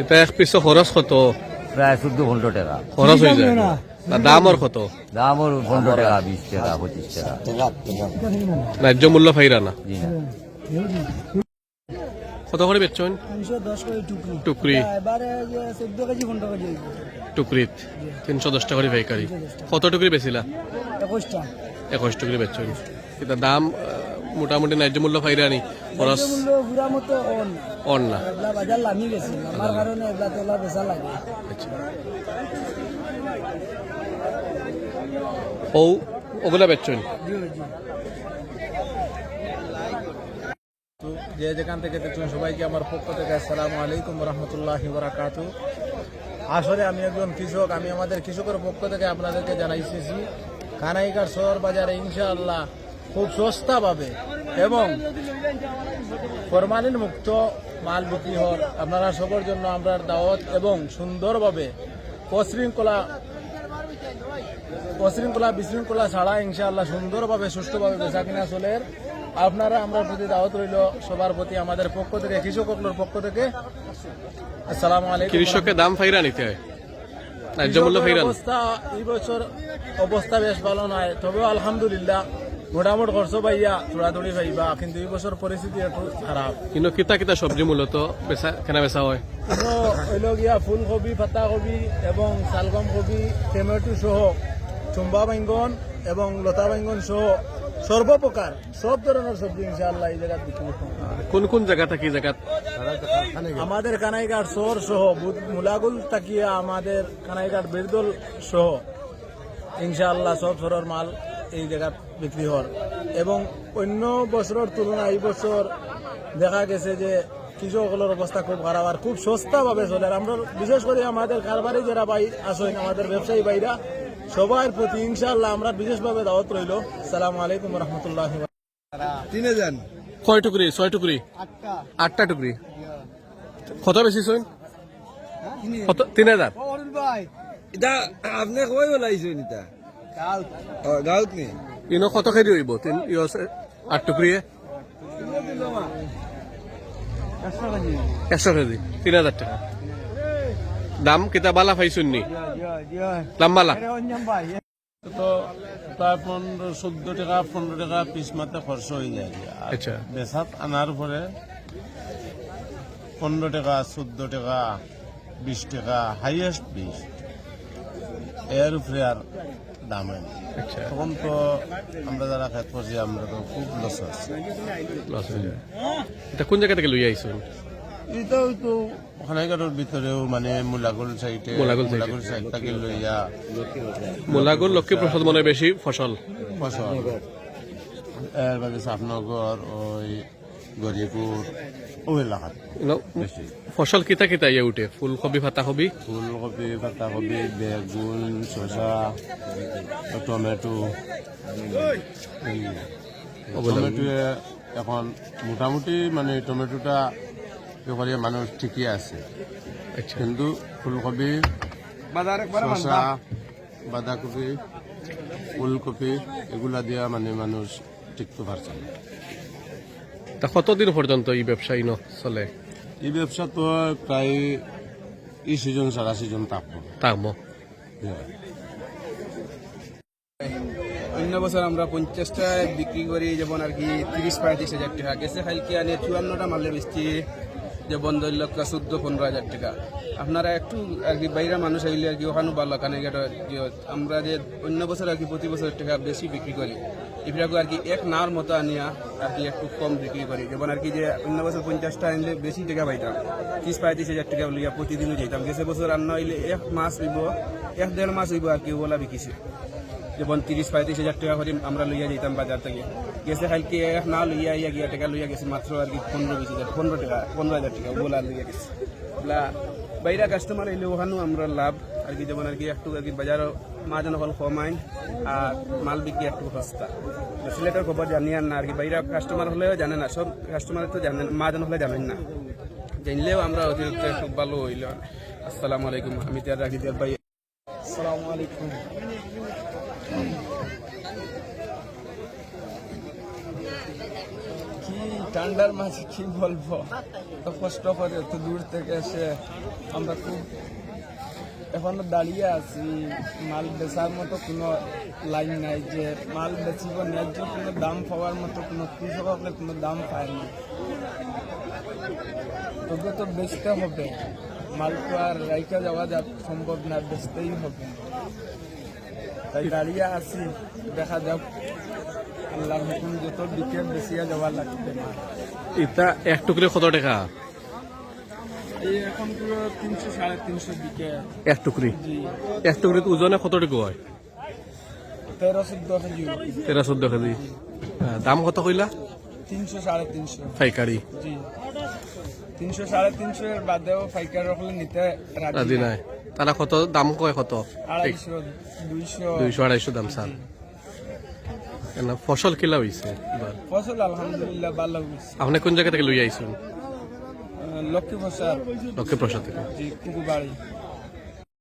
এটা এক পিসে খরচ কত? প্রায় চোদ্দ পনেরো টাকা। খরচ হয়ে যায়। আর দাম আর কত? দাম ওর পনেরো টাকা বিশ টাকা পঁচিশ টাকা। ন্যায্য মূল্য ফাইরা না? জি। না কত করে বেচছেন? টুকরি। টুকরিত। তিনশো দশ টাকা করে পাইকারি। কত টুকরি বেচিলা? একুশ টুকরি বেচছেন। এটা দাম মোটামুটি ন্যায্য মূল্য ফাইরা নি। খরচ অন না? এগুলা বাজার লামি গেছে আমার কারণে এগুলা তোলা বেচা লাগে। ও ওগুলা বেচছেন তো যে যেখান থেকে দেখছেন সবাইকে আমার পক্ষ থেকে আসসালামু আলাইকুম রহমতুল্লাহ বারাকাতু আসলে আমি একজন কৃষক আমি আমাদের কৃষকের পক্ষ থেকে আপনাদেরকে জানাইতেছি কানাইকার শহর বাজারে ইনশাআল্লাহ খুব সস্তা পাবে এবং ফরমালিন মুক্ত মাল বিক্রি হওয়ার। আপনারা সবার জন্য আমরা দাওয়াত এবং সুন্দরভাবে অশৃঙ্খলা অশৃঙ্খলা বিশৃঙ্খলা ছাড়া ইনশাআল্লাহ সুন্দরভাবে সুষ্ঠুভাবে বেচা কিনা চলের আপনারা আমরা প্রতি দাওয়াত রইল সবার প্রতি আমাদের পক্ষ থেকে কৃষকগুলোর পক্ষ থেকে। আসসালামু আলাইকুম। কৃষকের দাম ফাইরা নিতে হয়। অবস্থা এই বছর অবস্থা বেশ ভালো নয় তবে আলহামদুলিল্লাহ মোটামুটি খরচ পাইয়া দৌড়াদৌড়ি পাইবা কিন্তু এই বছর পরিস্থিতি একটু খারাপ কিন্তু কিতা কিতা সবজি মূলত বেচা কেনা বেচা হয়? হইল গিয়া ফুলকবি পাতাকবি এবং শালগম কবি টমেটো সহ চুম্বা বাইঙ্গন এবং লতা বাইঙ্গন সহ সর্বপ্রকার সব ধরনের সবজি ইনশাআল্লাহ এই জায়গায় বিক্রি। কোন কোন জায়গা থাকি জায়গা আমাদের কানাইঘাট শহর সহ মুলাগুল তাকিয়া আমাদের কানাইঘাট বিরদল সহ ইনশাআল্লাহ সব শহরের মাল এই জায়গাত বিক্রি হর এবং অন্য বছরের তুলনায় এই বছর দেখা গেছে যে কৃষকগুলোর অবস্থা খুব খারাপ আর খুব সস্তা ভাবে চলে। আর আমরা বিশেষ করে আমাদের কারবারি যারা ভাই আসেন আমাদের ব্যবসায়ী ভাইরা সবার প্রতি ইনশাল্লাহ আমরা বিশেষভাবে দাওয়াত রইল। সালামু আলাইকুম রহমতুল্লাহ কয় টুকরি? ছয় টুকরি? আটটা। টুকরি? কত বেশি কত? তিন হাজার। এটা আপনি কই ওলাইছেন এটা গাঁৱত নি ইনো কত খেদি হইব? তিন আট টুকরিয়ে একশো কেজি। তিন হাজার টাকা। দাম কিতা বালা পাইছুন নি? দাম বালা? তো প্রায় পনেরো চোদ্দ টাকা পনেরো টাকা পিস মাত্র খরচ হয়ে যায়। আচ্ছা। বেসাত আনার পরে পনেরো টাকা চোদ্দ টাকা বিশ টাকা হাইয়েস্ট বিশ এর উপরে আর দাম হয়। আচ্ছা। তখন তো আমরা যারা খেত করছি আমরা তো খুব লস আছে। এটা কোন জায়গা থেকে লই আইছুন? এটাও তো খানাইঘাটের ভিতরেও মানে মুলাগুল সাইডে মুলাগুল। মুলাগুল সাইড থেকে লইয়া মোলাগুর লক্ষ্মী প্রসাদ মনে বেশি ফসল। ফসল। এর বাদে সাফনগর ওই গরিপুর ওই এলাকাত ফসল কিতা কিতা ইয়ে উঠে? ফুলকবি পাতাকবি ফুলকপি পাতাকপি বেগুন শসা টমেটো। টমেটো এখন মোটামুটি মানে টমেটোটা ব্যাপারে মানুষ ঠিকই আছে। আচ্ছা। কিন্তু ফুলকপি শসা বাঁধাকপি ফুলকপি এগুলা দিয়া মানে মানুষ টিকতে পারছে না। তা কতদিন পর্যন্ত এই ব্যবসা ইনো চলে? এই ব্যবসা তো প্রায় এই সিজন সারা সিজন থাকব তামো অন্য বছর আমরা পঞ্চাশটা বিক্রি করি যেমন আর কি তিরিশ পঁয়ত্রিশ হাজার টাকা। গেছে খাইলকে আনে চুয়ান্নটা মালে বেচছি যেমন দুই লক্ষ চোদ্দ পনেরো হাজার টাকা। আপনারা একটু আর কি বাইরে মানুষ আইলে আর কি ওখানে ভালো কানে আমরা যে অন্য বছর আর কি প্রতি বছর টাকা বেশি বিক্রি করি। এগুলাকে আর কি এক নার মতো আনিয়া আর কি একটু কম বিক্রি করি। যেমন আর কি যে অন্য বছর পঞ্চাশটা আনলে বেশি টাকা পাইতাম। তিরিশ পঁয়ত্রিশ হাজার টাকা লিয়া প্রতিদিনও যেতাম গেছে বছর রান্না হইলে এক মাস হইব, এক দেড় মাস হইব আর কি ওলা বিকিছে। যেমন তিরিশ পঁয়ত্রিশ হাজার টাকা করে আমরা লইয়া যেতাম বাজার থেকে। গেছে খালকে এক না লইয়া ইয়া গিয়া টাকা লইয়া গেছে মাত্র আর কি পনেরো বিশ হাজার, পনেরো টাকা, পনেরো হাজার টাকা বলা লইয়া গেছে। বাইরা কাস্টমার এলে ওখানেও আমরা লাভ। আর কি যেমন আর কি একটু আর কি বাজার মাজন হল কমাই, আর মাল বিক্রি একটু সস্তা। সিলেটের খবর জানি আর না, আর কি বাইরা কাস্টমার হলেও জানে না, সব কাস্টমার তো জানেন মাজন হলে জানেন না। জানলেও আমরা অতিরিক্ত একটু ভালো হইল। আসসালামু আলাইকুম, আমি তার রাখি তার ভাই। আসসালামু আলাইকুম। ঠান্ডার মাঝে কি বলব? তো কষ্ট করে এত দূর থেকে এসে আমরা খুব এখনও দাঁড়িয়ে আছি। মাল বেচার মতো কোনো লাইন নাই যে মাল বেচিব, ন্যায্য কোনো দাম পাওয়ার মতো কোনো কৃষক হলে কোনো দাম পায় না। তবে তো বেচতে হবে। মাল তো আর রাইকা যাওয়া যা সম্ভব না, বেচতেই হবে। তাই দাঁড়িয়ে আছি, দেখা যাক। আল্লাহর হুকুম যত দিকে বেশিয়া যাওয়া লাগবে না। এটা এক টুকরি কত টাকা? এই এখন পুরো তিনশো সাড়ে তিনশো দিকে। এক টুকরি? এক টুকরি ওজনে কত টাকা হয়? তেরো চোদ্দ কেজি। তেরো চোদ্দ কেজি। দাম কত কইলা? তিনশো সাড়ে তিনশো। পাইকারি। জি। তিনশো সাড়ে তিনশো এর বাদেও পাইকার নিতে রাজি নাই। তারা কত দাম কয় কত? আড়াইশো দুইশো। দুইশো আড়াইশো দাম চান কেন? ফসল কিলা এবার ফসল আলহামদুলিল্লাহ ভালো হইছে। আপনি কোন জায়গা থেকে লই আইছেন? লক্ষ্মী প্রসাদ। লক্ষ্মী প্রসাদ থেকে। জি কুকুবাড়ি